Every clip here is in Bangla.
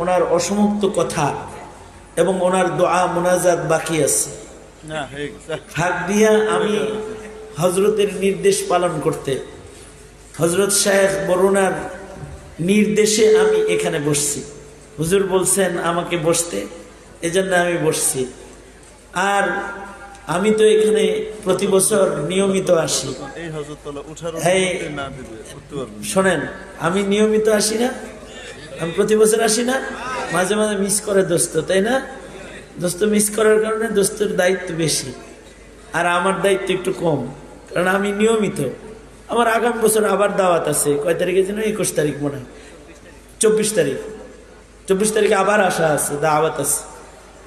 ওনার অসমাপ্ত কথা এবং ওনার দোয়া মোনাজাত বাকি আছে। ফাঁক দিয়া আমি হজরতের নির্দেশ পালন করতে হজরত সাহেব বরুণার নির্দেশে আমি এখানে বসছি। হুজুর বলছেন আমাকে বসতে এজন্য আমি বসছি। আর আমি তো এখানে প্রতি বছর নিয়মিত আসি। শোনেন আমি নিয়মিত আসি না আমি প্রতি বছর আসি না, মাঝে মাঝে মিস করে দোস্ত, তাই না? দোস্ত মিস করার কারণে দোস্তের দায়িত্ব বেশি, আর আমার দায়িত্ব একটু কম, কারণ আমি নিয়মিত, আমার আগামী বছর আবার দাওয়াত আছে, কয় তারিখে যেন একুশ তারিখ মনে হয়, চব্বিশ তারিখ, চব্বিশ তারিখে আবার আসা আছে, দাওয়াত আছে,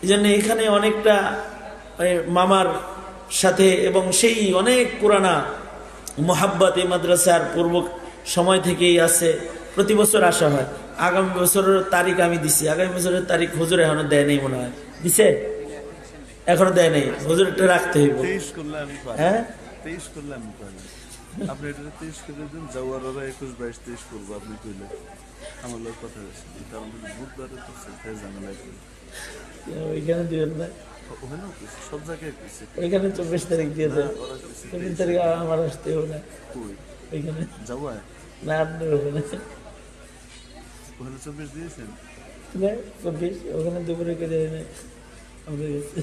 এই জন্য এখানে অনেকটা মামার সাথে এবং সেই অনেক পুরানা মোহাব্বত এই মাদ্রাসার পূর্ব সময় থেকেই আছে, প্রতি বছর আসা হয়। আগামী বছরের তারিখ আমি দিছি। আগামী বছরের তারিখ হুজুর এখনও দেয় নেই মনে হয়। দিছে? এখনও দেয় নেই। হুজুরটা রাখতে হইব। হ্যাঁ? আপনি এটা তেইশ করে দিন যাওয়ার ওরা একুশ বাইশ তেইশ করব আপনি কইলে। আমার লোক কথা আছে কারণ বুধবারে তো সেটাই ঝামেলা ওইখানে দিবেন না? সব জায়গায় ওইখানে চব্বিশ তারিখ দিয়ে দেন। চব্বিশ তারিখ আমার আসতে হবে না। ওইখানে। যাওয়া না আপনার ওখানে চব্বিশ দিয়েছেন না, চব্বিশ ওখানে দুপুরে করে এনে আমাদের কাছে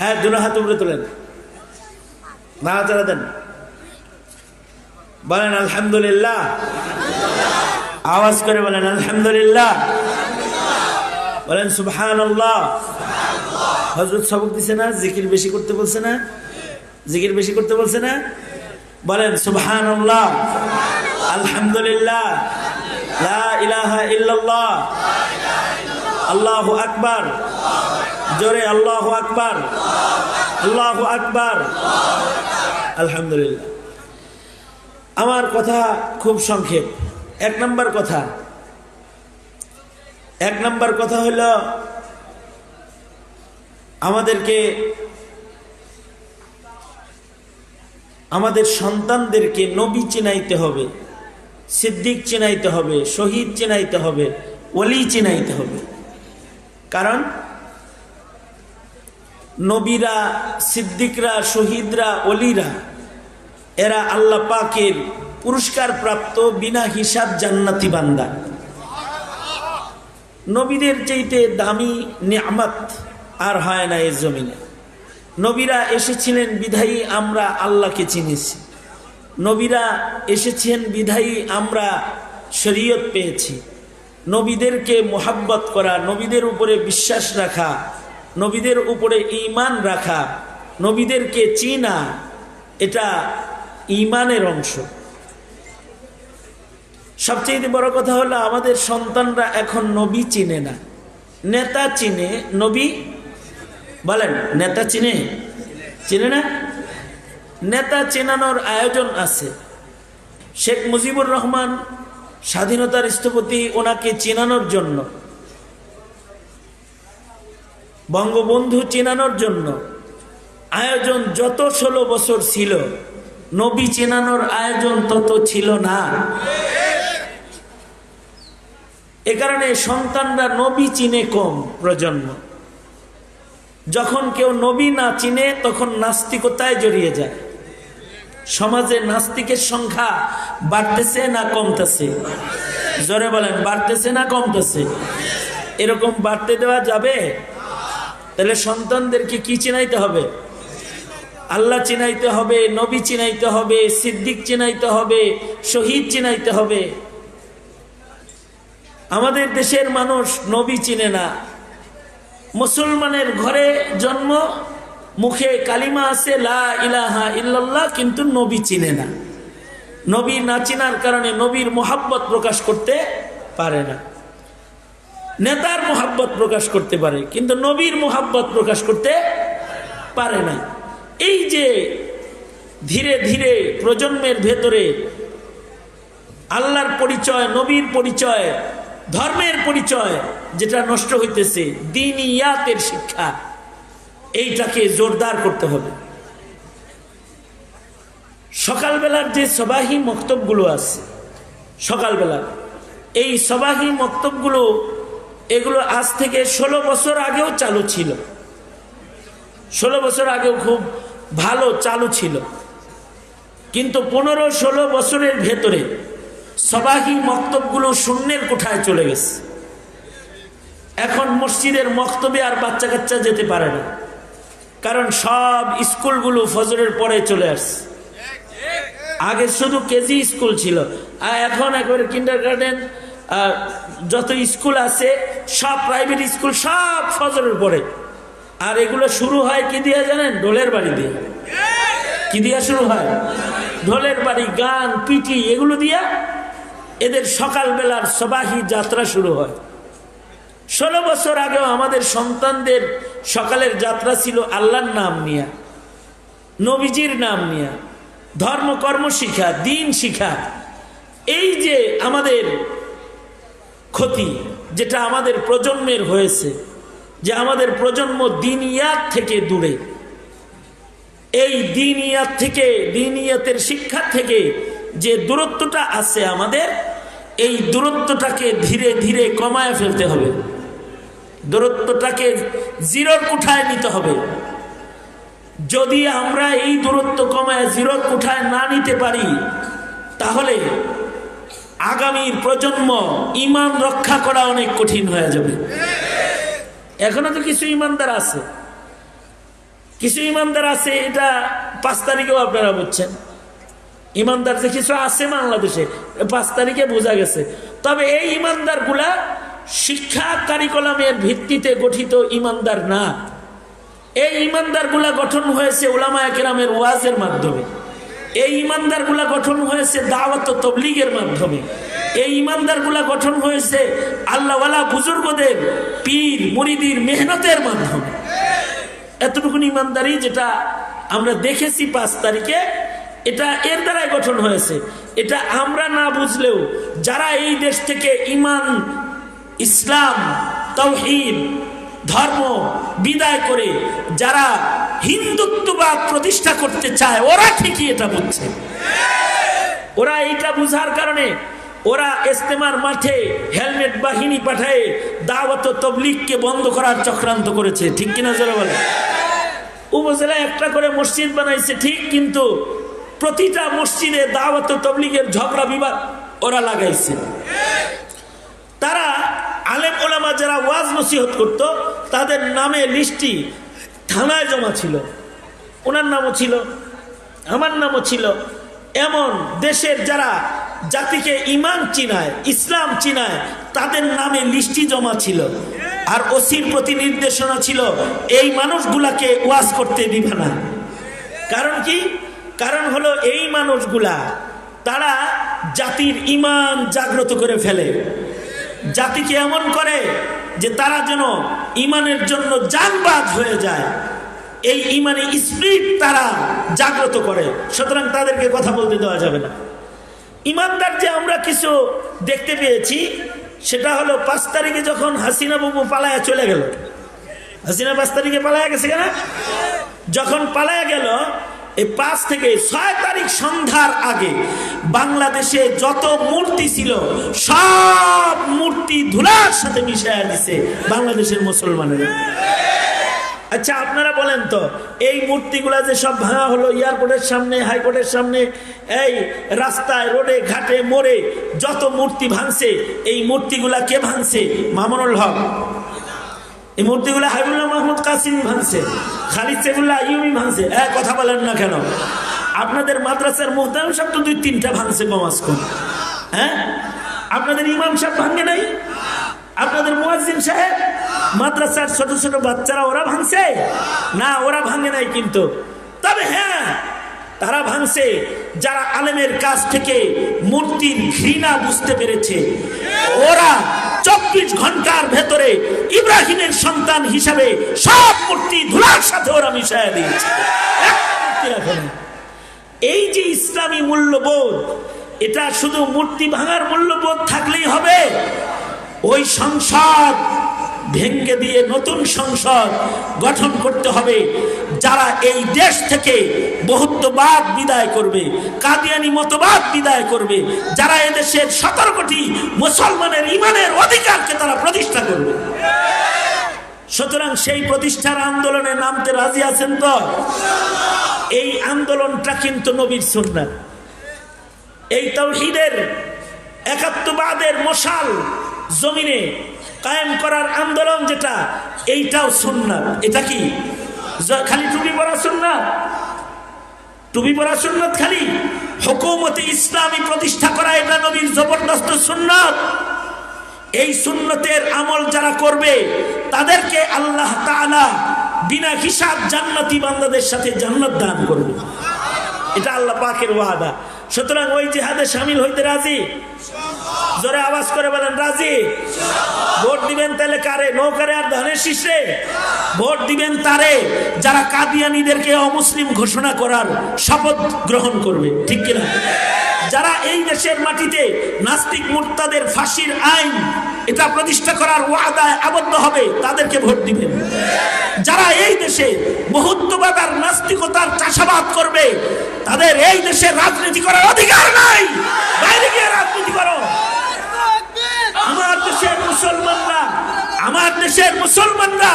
হ্যাঁ হাত উপরে তোলেন। না দেন। বলেন আলহামদুলিল্লাহ। আওয়াজ করে বলেন আলহামদুলিল্লাহ। বলেন সুবহান আল্লাহ হজরত সবক দিছে না জিকির বেশি করতে বলছে না? জিকির বেশি করতে বলছে না? বলেন সুবহান আল্লাহ আলহামদুলিল্লাহ। লা ইলাহা আল্লাহু আকবার। জোরে আল্লাহু আকবার। আল্লাহু আকবার। আলহামদুলিল্লাহ। আমার কথা খুব সংক্ষেপ। এক নম্বর কথা। এক নম্বর কথা হলো, আমাদেরকে আমাদের সন্তানদেরকে নবী চিনাইতে হবে। সিদ্দিক চিনাইতে হবে, শহীদ চিনাইতে হবে, ওলি চিনাইতে হবে। কারণ নবীরা, সিদ্দিকরা, শহীদরা অলিরা এরা আল্লাহ পাকের পুরস্কার প্রাপ্ত বিনা হিসাব জান্নাতি বান্দা। নবীদের চাইতে দামি নিয়ামত আর হয় না এর জমিনে। নবীরা এসেছিলেন, বিধায়ী, আমরা আল্লাহকে চিনেছি। নবীরা এসেছেন বিধায়ী আমরা শরীয়ত পেয়েছি। নবীদেরকে মোহাব্বত করা, নবীদের উপরে বিশ্বাস রাখা, নবীদের উপরে ঈমান রাখা, নবীদেরকে চিনা, এটা ঈমানের অংশ। সবচেয়ে বড় কথা হলো, আমাদের সন্তানরা এখন নবী চিনে না। নেতা চিনে, নবী বলেন, নেতা চিনে? চিনে না? নেতা চেনানোর আয়োজন আছে। শেখ মুজিবুর রহমান স্বাধীনতার স্থপতি, ওনাকে চেনানোর জন্য। বঙ্গবন্ধু চেনানোর জন্য। আয়োজন যত ষোলো বছর ছিল, নবী চেনানোর আয়োজন তত ছিল না। এ কারণে সন্তানরা নবী চিনে কম প্রজন্ম। যখন কেউ নবী না চিনে, তখন নাস্তিকতায় জড়িয়ে যায়। সমাজে নাস্তিকের সংখ্যা বাড়তেছে না কমতেছে? জোরে বলেন, বাড়তেছে না কমতেছে? এরকম বাড়তে দেওয়া যাবে? তাহলে সন্তানদেরকে কি চিনাইতে হবে? আল্লাহ চিনাইতে হবে, নবী চিনাইতে হবে, সিদ্দিক চিনাইতে হবে, শহীদ চিনাইতে হবে। আমাদের দেশের মানুষ নবী চিনে না। মুসলমানের ঘরে জন্ম মুখে কালিমা আছে, লা ইলাহা ইল্লাল্লাহ, কিন্তু নবী চিনে না। নবী না চিনার কারণে নবীর মোহাব্বত প্রকাশ করতে পারে না। নেতার মোহাব্বত প্রকাশ করতে পারে, কিন্তু নবীর মোহাব্বত প্রকাশ করতে পারে না। এই যে ধীরে ধীরে প্রজন্মের ভেতরে আল্লাহর পরিচয়, নবীর পরিচয়, ধর্মের পরিচয় যেটা নষ্ট হইতেছে, দিনিয়াতের শিক্ষা। এইটাকে জোরদার করতে হবে। সকালবেলার যে সবাহি মক্তবগুলো আছে, সকালবেলা, এই সবাহি মক্তবগুলো, এগুলো আজ থেকে ষোলো বছর আগেও চালু ছিল। ষোলো বছর আগেও খুব ভালো চালু ছিল। কিন্তু পনেরো ষোলো বছরের ভেতরে সবাহি মক্তবগুলো শূন্যের কোঠায় চলে গেছে। এখন মসজিদের মক্তবে আর বাচ্চা কাচ্চা যেতে পারে না। কারণ সব স্কুলগুলো ফজরের পরে চলে আসছে। আগে শুধু কেজি স্কুল ছিল। আর এখন একবারে কিন্ডার গার্ডেন যত স্কুল আছে, সব প্রাইভেট স্কুল সব ফজরের পরে। আর এগুলো শুরু হয় কি দিয়ে জানেন? ঢোলের বাড়ি দিয়ে। কি দিয়া শুরু হয়? ঢোলের বাড়ি, গান, পিটি, এগুলো দিয়া এদের সকালবেলার সবাহি যাত্রা শুরু হয়। ষোলো বছর আগেও আমাদের সন্তানদের সকালের যাত্রা ছিল আল্লাহর নাম নিয়া, নবীজির নাম নিয়া ধর্ম কর্ম শিখা, দিন শিখা। এই যে আমাদের ক্ষতি, যেটা আমাদের প্রজন্মের হয়েছে, যে আমাদের প্রজন্ম দিন দিনিয়াত থেকে দূরে, এই দিন দিনিয়াত থেকে, দিনিয়াতের শিক্ষা থেকে যে দূরত্বটা আছে আমাদের, এই দূরত্বটাকে ধীরে ধীরে কমায় ফেলতে হবে। দূরত্বটাকে জিরোর কোঠায় নিতে হবে। যদি আমরা এই দূরত্ব কমায় জিরোর কোঠায় না নিতে পারি, তাহলে আগামীর প্রজন্ম ইমান রক্ষা করা অনেক কঠিন হয়ে যাবে। এখনও তো কিছু ইমানদার আছে। কিছু ইমানদার আছে, এটা পাঁচ তারিখেও আপনারা বুঝছেন। ইমানদার যে কিছু আছে বাংলাদেশে, পাঁচ তারিখে বোঝা গেছে। তবে এই ইমানদারগুলা শিক্ষা কারিকলামের ভিত্তিতে গঠিত ইমানদার না। এই ইমানদারগুলা গঠন হয়েছে ওলামা একরামের ওয়াজের মাধ্যমে। এই ইমানদারগুলা গঠন হয়েছে দাওয়াত তবলিগের মাধ্যমে। এই ইমানদারগুলা গঠন হয়েছে আল্লাহওয়ালা বুজুর্গদের, পীর, মুরিদির মেহনতের মাধ্যমে। এতটুকুন ইমানদারি যেটা আমরা দেখেছি পাঁচ তারিখে, এটা এর দ্বারাই গঠন হয়েছে। এটা আমরা না বুঝলেও যারা এই দেশ থেকে ইমান ইসলাম, তৌহিদ, ধর্ম বিদায় করে যারা হিন্দুত্ববাদ প্রতিষ্ঠা করতে চায়, ওরা ঠিকই এটা বুঝছে ওরা এইটা বুঝার কারণে ওরা ইস্তেমার মাঠে হেলমেট বাহিনী পাঠায় দাওয়াত তবলিগকে বন্ধ করার চক্রান্ত করেছে। ঠিক কিনা জোরে বলে উপজেলায় একটা করে মসজিদ বানাইছে, ঠিক কিন্তু প্রতিটা মসজিদে দাওয়াত তবলিগের ঝগড়া বিবাদ ওরা লাগাইছে। তারা আলেম ওলামা যারা ওয়াজ নসিহত করত, তাদের নামে লিস্টি থানায় জমা ছিল। ওনার নামও ছিল, আমার নামও ছিল। এমন দেশের যারা জাতিকে ইমান চিনায়, ইসলাম চিনায়, তাদের নামে লিস্টি জমা ছিল। আর ওসির প্রতি নির্দেশনা ছিল, এই মানুষগুলাকে ওয়াজ করতে দিবে না। কারণ কি? কারণ হলো এই মানুষগুলা, তারা জাতির ইমান জাগ্রত করে ফেলে। জাতিকে এমন করে যে তারা যেন ইমানের জন্য জানবাদ হয়ে যায়। এই ইমানে স্পিরিট তারা জাগ্রত করে। সুতরাং তাদেরকে কথা বলতে দেওয়া যাবে না। ইমানদার যে আমরা কিছু দেখতে পেয়েছি, সেটা হলো পাঁচ তারিখে যখন হাসিনা বাবু পালায়া চলে গেল। হাসিনা পাঁচ তারিখে পালায়া গেছে কেনা? যখন পালায়া গেল এই পাঁচ থেকে ছয় তারিখ সন্ধ্যার আগে বাংলাদেশে যত মূর্তি ছিল, সব মূর্তি ধুলার সাথে মিশাইয়া দিছে বাংলাদেশের মুসলমানেরা। আচ্ছা আপনারা বলেন তো, এই মূর্তিগুলা যে সব ভাঙা হলো, এয়ারপোর্টের সামনে, হাইকোর্টের সামনে, এই রাস্তায়, রোডে, ঘাটে, মোড়ে যত মূর্তি ভাঙছে, এই মূর্তিগুলা কে ভাঙছে? মামুনুল হক। এই মূর্তিগুলো হাবিবুল্লাহ মাহমুদ কাসিম ভাঙছে খালিদ সেফুল্লাহ আইয়ুমি ভাঙছে এক কথা বলেন না কেন? আপনাদের মাদ্রাসার মোহতাম সব তো দুই তিনটা ভাঙছে কমাস কম হ্যাঁ? আপনাদের ইমাম সাহেব ভাঙে নাই? আপনাদের মুয়াজ্জিন সাহেব, মাদ্রাসার ছোট ছোট বাচ্চারা ওরা ভাঙছে? না, ওরা ভাঙে নাই কিন্তু। তবে হ্যাঁ তারা ভাঙছে। যারা আলেমের কাছ থেকে মূর্তির ঘৃণা বুঝতে পেরেছে, ওরা চব্বিশ ঘণ্টার ভেতরে ইব্রাহিমের সন্তান হিসাবে সব মূর্তি ধুলার সাথে ওরা মিশাইয়া দিয়েছে। এই যে ইসলামী মূল্যবোধ, এটা শুধু মূর্তি ভাঙার মূল্যবোধ থাকলেই হবে। ওই সংসদ ভেঙ্গে দিয়ে নতুন সংসদ গঠন করতে হবে। যারা এই দেশ থেকে বহুত্ববাদ বিদায় করবে, কাদিয়ানি মতবাদ বিদায় করবে, যারা এদেশের সতেরো কোটি মুসলমানের ইমানের অধিকারকে তারা প্রতিষ্ঠা করবে। সুতরাং সেই প্রতিষ্ঠার আন্দোলনে নামতে রাজি আছেন তো এই আন্দোলনটা কিন্তু নবীর সুন্নাত। এই তৌহিদের একাত্মবাদের মশাল জমিনে কায়েম করার আন্দোলন যেটা, এইটাও সুন্নাত। এটা কি? খালি টুপি পরা সুন্নাত। টুপি পরা সুন্নাত খালি? হুকুমতে ইসলামী প্রতিষ্ঠা করা এটা নবীর জবরদস্ত সুন্নাত। এই সুন্নতের আমল যারা করবে, তাদেরকে আল্লাহ বিনা হিসাব জান্নাতি বান্দাদের সাথে জান্নাত দান করবে। এটা আল্লাহ পাকের ওয়াদা। সুতরাং ওই জিহাদে সামিল হইতে রাজি? জোরে আওয়াজ করে বলেন, রাজি? ভোট দিবেন তাহলে কারে? নৌকারে আর ধানের শীষে? ভোট দিবেন তারে, যারা কাদিয়ানিদেরকে অমুসলিম ঘোষণা করার শপথ গ্রহণ করবে, ঠিক কিনা? যারা এই দেশের মাটিতে নাস্তিক মুক্তাদের ফাঁসির আইন এটা প্রতিষ্ঠা করার ওয়াদায় আবদ্ধ হবে, তাদেরকে ভোট দিবেন। যারা এই দেশে বহুত্ববাদ আর নাস্তিকতার চাষাবাদ করবে, তাদের এই দেশে রাজনীতি করার অধিকার নাই। বাইরে গিয়ে রাজনীতি করো। আমার দেশের মুসলমানরা, আমার দেশের মুসলমানরা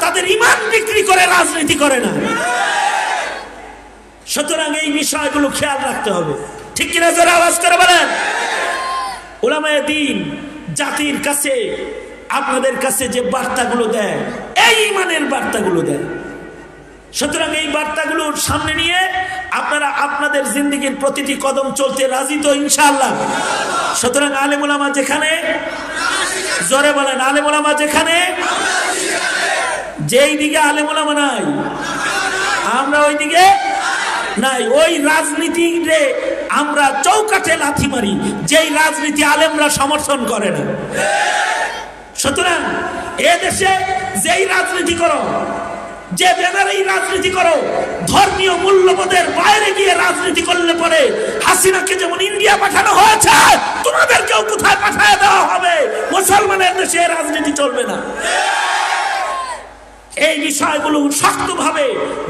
তাদের ইমান বিক্রি করে রাজনীতি করে না। সুতরাং এই বিষয়গুলো খেয়াল রাখতে হবে। ঠিক কিনা জোরে আওয়াজ করে বলেন? ওলামায় দিন, জাতির কাছে, আপনাদের কাছে যে বার্তাগুলো দেয়, এই ইমানের বার্তাগুলো দেয়। সুতরাং এই বার্তাগুলোর সামনে নিয়ে আপনারা আপনাদের জিন্দিগির প্রতিটি কদম চলতে রাজি তো ইনশাআল্লাহ। সুতরাং আলেমুলামা যেখানে, জোরে বলেন, আলেমুলামা যেখানে, যেই দিকে আলেমুলামা নাই, আমরা ওই দিকে নাই। ওই রাজনীতিরে আমরা চৌকাঠে লাথি মারি, যেই রাজনীতি আলেমরা সমর্থন করে না। সুতরাং এ দেশে যেই রাজনীতি করো যে ব্যানারেই রাজনীতি করো, ধর্মীয় মূল্যবোধের বাইরে গিয়ে রাজনীতি করলে পরে হাসিনাকে যেমন ইন্ডিয়া পাঠানো হয়েছে, তোমাদেরকেও কোথায় পাঠায় দেওয়া হবে? মুসলমানের দেশে রাজনীতি চলবে না। এই বিষয়গুলো শক্তভাবে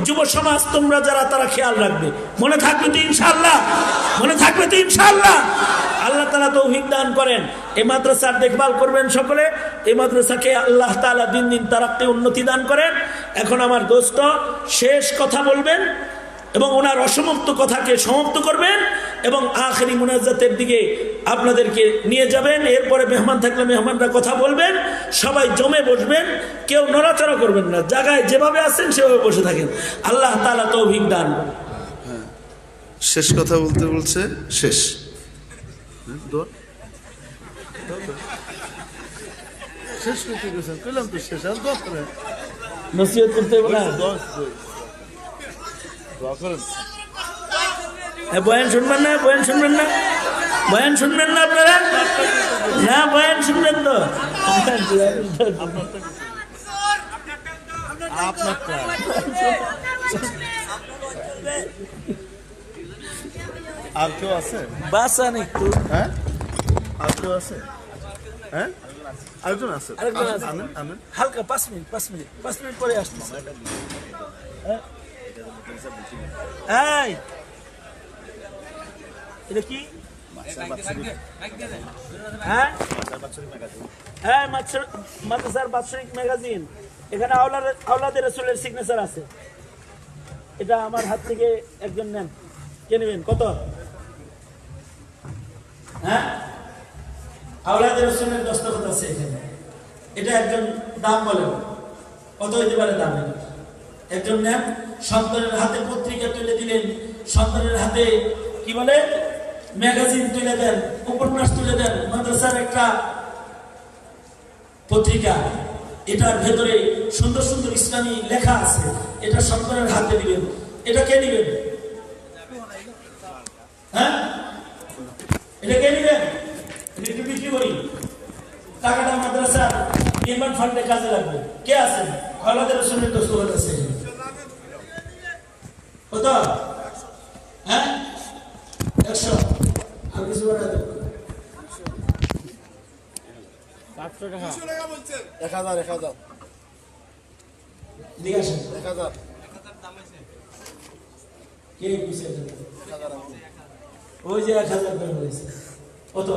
যুব সমাজ তোমরা যারা, তারা খেয়াল রাখবে। মনে থাকবে তো ইনশাল্লাহ মনে থাকবে তো ইনশাল্লাহ আল্লাহ তালা তৌফিক দান করেন। এই মাদ্রাসার দেখভাল করবেন সকলে। এই মাদ্রাসাকে আল্লাহ তালা দিন দিন তারাক্তি উন্নতি দান করেন। এখন আমার দোস্ত, শেষ কথা বলবেন এবং ওনার অসমাপ্ত কথাকে সমাপ্ত করবেন এবং আখেরি মুনাজাতের দিকে আপনাদেরকে নিয়ে যাবেন এরপরে মেহমান থাকলে মেহমানরা কথা বলবেন সবাই জমে বসবেন কেউ নড়াচড়া করবেন না জায়গায় যেভাবে আছেন সেভাবে বসে থাকেন। আল্লাহ তালা তৌভিক দান। শেষ কথা বলতে বলছে? শেষ। হ্যাঁ, শেষ করতে গেছেন কইলাম তো শেষ আর দোয়া করেন। নসিহত করতে হবে না? দোয়া দোয়া করেন। বয়ান শুনবেন না বয়ান শুনবেন না? বয়ান শুনবেন না আপনারা? না বয়ান শুনবেন তো। আর কেউ আছে? বাসান একটু। হ্যাঁ? আর কেউ আছে? হ্যাঁ? আরেকজন আছে। আরেকজন আছে। আনেন আনেন হালকা পাঁচ মিনিট পাঁচ মিনিট পাঁচ মিনিট পরে আসতেছে। হ্যাঁ? এই। এটা কি? হ্যাঁ হ্যাঁ মাদ্রাসার বাৎসরিক ম্যাগাজিন এখানে আওলাদের আওলাদের রসুলের সিগনেচার আছে। এটা আমার হাত থেকে একজন নেন। কে নেবেন? কত? হ্যাঁ? আওলাদের রসুলের দস্তখত আছে এখানে। এটা একজন দাম বলেন। কত হইতে পারে দাম? একজন নেন। সন্তানের হাতে পত্রিকা তুলে দিলেন। সন্তানের হাতে কি বলে? ম্যাগাজিন তুলে দেন, উপন্যাস তুলে দেন, মাদ্রাসার একটা পত্রিকা। এটার ভেতরে সুন্দর সুন্দর ইসলামী লেখা আছে। এটা সন্তানের হাতে দিবেন। এটা কে দিবেন? হ্যাঁ? এটা কে একটু বিক্রি করি। টাকাটা মাদ্রাসার নির্মাণ ফান্ডে কাজে লাগবে। কে আছেন? রসুলের দস্তখত আছে। কত? হ্যাঁ? একশো। আর কিছু হবে? এক হাজার এক হাজার। দিকে আসেন এক হাজার। কে কিসের জন্য ওই যে এক হাজার করে বলেছে কত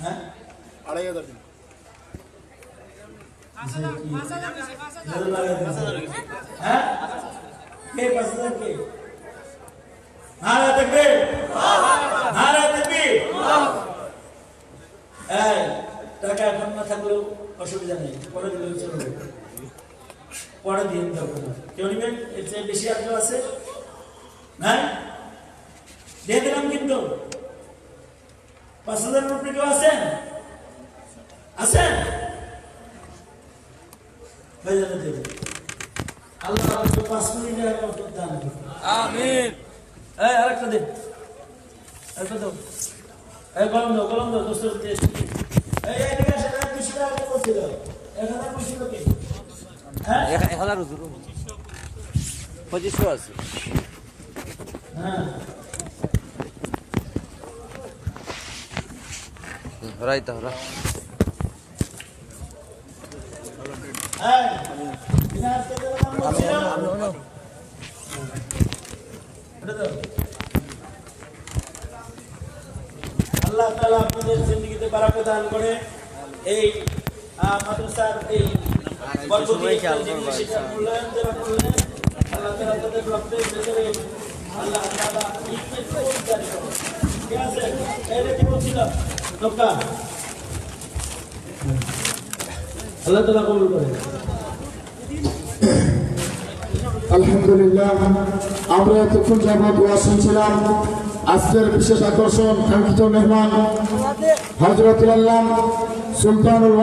হ্যাঁ আড়াই হাজার দিন হ্যাঁ? কে পাঁচ হাজার কে? নারা দেখবে নারা এই, টাকা এখন না থাকলেও অসুবিধা নেই। পরে দিলেও চলবে। পরে নেই। কেউ নেবেন এর চেয়ে বেশি কেউ আছে? না দিয়ে দিলাম কিন্তু। পাঁচ হাজারের উপরে কেউ আছেন আছেন? হয়ে যাবে আল্লাহ পাঁচ আগে ওষুধ দান করুন। আমিন। এই আরেকটা দে। আরেকটা দাও। এই কলম দাও কলম দাও দোস্তর এই এদিকে আসে এক দুশো টাকা করছিল এক হাজার করছিল কে? হ্যাঁ? এক হাজার পঁচিশশো আছে। হ্যাঁ। রাইতা হরা এই বিনা হাতে দিলাম বলছিলাম। এটা দাও। আল্লাহ তাআলা আপনাদের জিন্দগিতে বারাকা দান করে এই মাদ্রাসার এই সেটা মূল্যায়ন যারা করলেন আল্লাহ তাআলা তাদের রক্তের ভেতরে আল্লাহ করেন। ঠিক আছে? এটা কি বলছিলাম লোকা আল্লাহ তাআলা কবুল করেন। আলহামদুলিল্লাহ আমরা এতক্ষণ যাবৎ ওয়াজ শুনছিলাম। আজকের বিশেষ আকর্ষণ কাঙ্ক্ষিত মেহমান হজরতুল্লাহ সুলতানুল